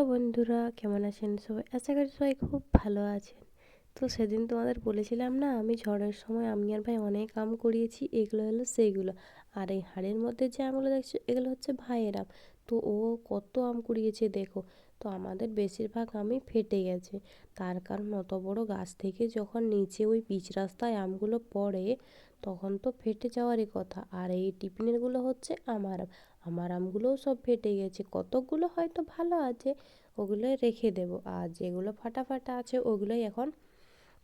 Hello বন্ধুরা, কেমন আছেন সবাই? আশা করি সবাই খুব ভালো আছেন। তো সেদিন তোমাদের বলেছিলাম না, আমি ঝড়ের সময় আমি আর ভাই অনেক আম কুড়িয়েছি, এগুলো হলো সেইগুলো। আর এই হাড়ের মধ্যে যে আমগুলো দেখছ, এগুলো হচ্ছে ভাইয়ের আম। তো ও কত আম কুড়িয়েছে দেখো। তো আমাদের বেশিরভাগ আমই ফেটে গেছে। তার কারণ অত বড় গাছ থেকে যখন নিচে ওই পিচ রাস্তায় আমগুলো পড়ে, তখন তো ফেটে যাওয়ারই কথা। আর এই টিফিনেরগুলো হচ্ছে আমার আম। আমার আমগুলোও সব ফেটে গেছে। কতকগুলো হয়তো ভালো আছে ওগুলো রেখে দেবো। আর যেগুলো ফাটা ফাটা আছে, ওগুলোই এখন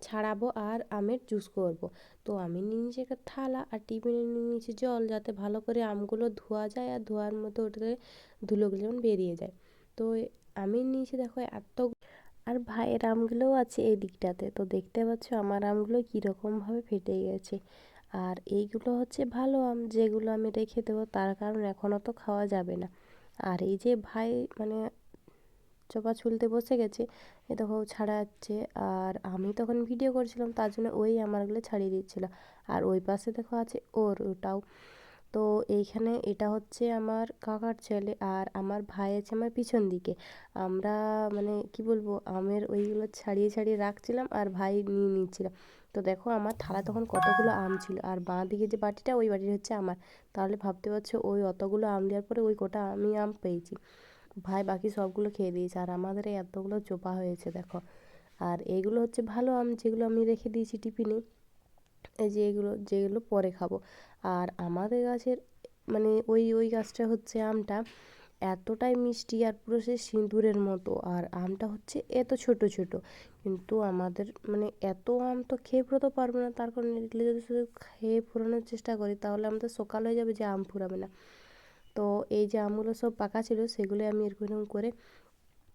ছাড়াবো আর আমের জুস করব। তো আমি নিয়ে নিয়েছি একটা থালা আর টিফিনে নিয়ে নিয়েছি জল যাতে ভালো করে আমগুলো ধোয়া যায় আর ধোয়ার মতো ওটাতে ধুলোগুলো যেমন বেরিয়ে যায়। তো আমি নিয়েছি দেখো এত আর ভাইয়ের আমগুলোও আছে এই দিকটাতে তো দেখতে পাচ্ছ আমার আমগুলো কীরকমভাবে ফেটে গেছে। আর এইগুলো হচ্ছে ভালো আম, যেগুলো আমি রেখে দেবো, তার কারণ এখনও তো খাওয়া যাবে না। আর এই যে ভাই মানে চোপা ছুলতে বসে গেছে, এ দেখো ছাড়াচ্ছে, আর আমি তখন ভিডিও করছিলাম, তার জন্য ওই আমারগুলো ছাড়িয়ে দিচ্ছিল। আর ওই পাশে দেখো আছে ওর, ওটাও। তো এইখানে এটা হচ্ছে আমার কাকার ছেলে, আর আমার ভাই আছে আমার পিছন দিকে। আমরা মানে কি বলব, আমের ওইগুলো ছাড়িয়ে ছাড়িয়ে রাখছিলাম, আর ভাই নিয়ে নিচ্ছিলাম তো দেখো আমার থালা তখন কতগুলো আম ছিল আর বাঁ দিকে যে বাটিটা, ওই বাটিটা হচ্ছে আমার। তাহলে ভাবতে পারছ ওই অতগুলো আম দেওয়ার পরে ওই গোটা আমি আম পেয়েছি। ভাই, বাকি সবগুলো খেয়ে দিয়েছে আর আমাদের এই এতগুলো চোপা হয়েছে, দেখো। আর এইগুলো হচ্ছে ভালো আম যেগুলো আমি রেখে দিয়েছি টিফিনে। এই যে এগুলো, যেগুলো পরে খাব। আর আমাদের গাছের মানে ওই ওই গাছটা হচ্ছে আমটা। এতটাই মিষ্টি আর পুরো সে সিঁদুরের মতো। আর আমটা হচ্ছে এত ছোট ছোট। কিন্তু আমাদের মানে এত আম তো খেয়ে ফুরোতে পারব না। তার কারণে এগুলো যদি শুধু খেয়ে ফুরানোর চেষ্টা করি, তাহলে আমাদের সকাল হয়ে যাবে যে আম ফুরাবে না। তো এই যে আমগুলো সব পাকা ছিল, সেগুলো আমি এরকম করে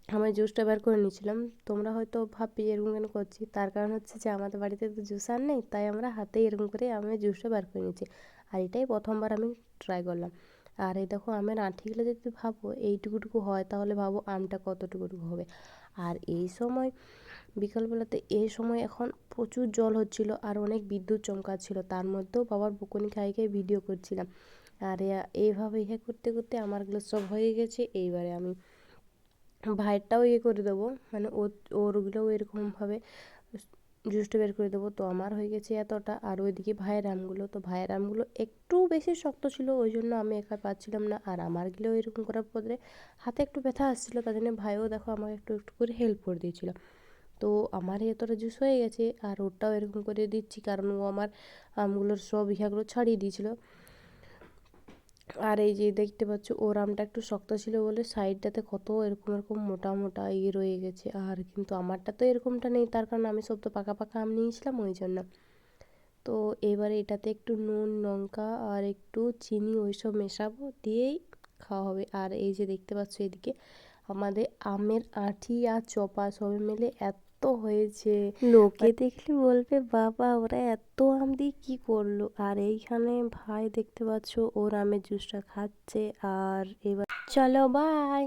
আমার জুসটা বের করে নিয়েছিলাম। তোমরা হয়তো ভাববি এরকম কেন করছি? তার কারণ হচ্ছে যে আমাদের বাড়িতে তো জুস আর নেই, তাই আমরা হাতেই এরকম করে আমি জুসটা বের করে নিয়েছি। আর এটাই প্রথমবার আমি ট্রাই করলাম। আর এই দেখো আমের আঁঠিগুলো যদি ভাবো, এইটুকুটুকু হয়, তাহলে ভাবো আমটা কতটুকুটুকু হবে। আর এই সময়, বিকালবেলাতে এই সময় এখন প্রচুর জল হচ্ছিল আর অনেক বিদ্যুৎ চমকাচ্ছিল। তার মধ্যেও বাবার বকুনি খাই খাই ভিডিও করছিলাম। আর এইভাবে ইয়ে করতে করতে আমারগুলো সব হয়ে গেছে। এইবারে আমি ভাইয়েরটাও ইয়ে করে দেবো। মানে ও ওরগুলোও এরকমভাবে জুসটা বের করে দেবো। তো আমার হয়ে গেছে এতটা। আর ওইদিকে ভাইয়ের আমগুলো। তো ভাইয়ের আমগুলো একটু বেশি শক্ত ছিল ওই জন্য আমি একা পাচ্ছিলাম না। আর আমার গিলেও এরকম করার পরে হাতে একটু ব্যথা আসছিল, তার জন্য ভাইও দেখো আমাকে একটু একটু করে হেল্প করে দিয়েছিল। তো আমার এতটা জুস হয়ে গেছে, আর ওটাও এরকম করে দিচ্ছি, কারণ ও আমার আমগুলোর সব ইহাগুলো ছাড়িয়ে দিয়েছিল। আর এই যে দেখতে পাচ্ছ, ওর আমটা একটু শক্ত ছিল বলে সাইডটাতে কত এরকম এরকম মোটা মোটা ইয়ে রয়ে গেছে। আর কিন্তু আমারটা তো এরকমটা নেই, তার কারণ আমি সব তো পাকা পাকা আম নিয়েছিলাম ওই জন্য। তো এবারে এটাতে একটু নুন, লঙ্কা আর একটু চিনি ওইসব মেশাবো, দিয়েই খাওয়া হবে। আর এই যে দেখতে পাচ্ছ এদিকে আমাদের আমের আঁঠি আর চপা সবে মিলে এত হয়েছে। লোকে দেখলে বলবে, বাবা, ওরা এত আম দিয়ে কি করল? আর এইখানে ভাই দেখতে পাচ্ছ, ওর আমের জুসটা খাচ্ছে। আর এবার চলো বাই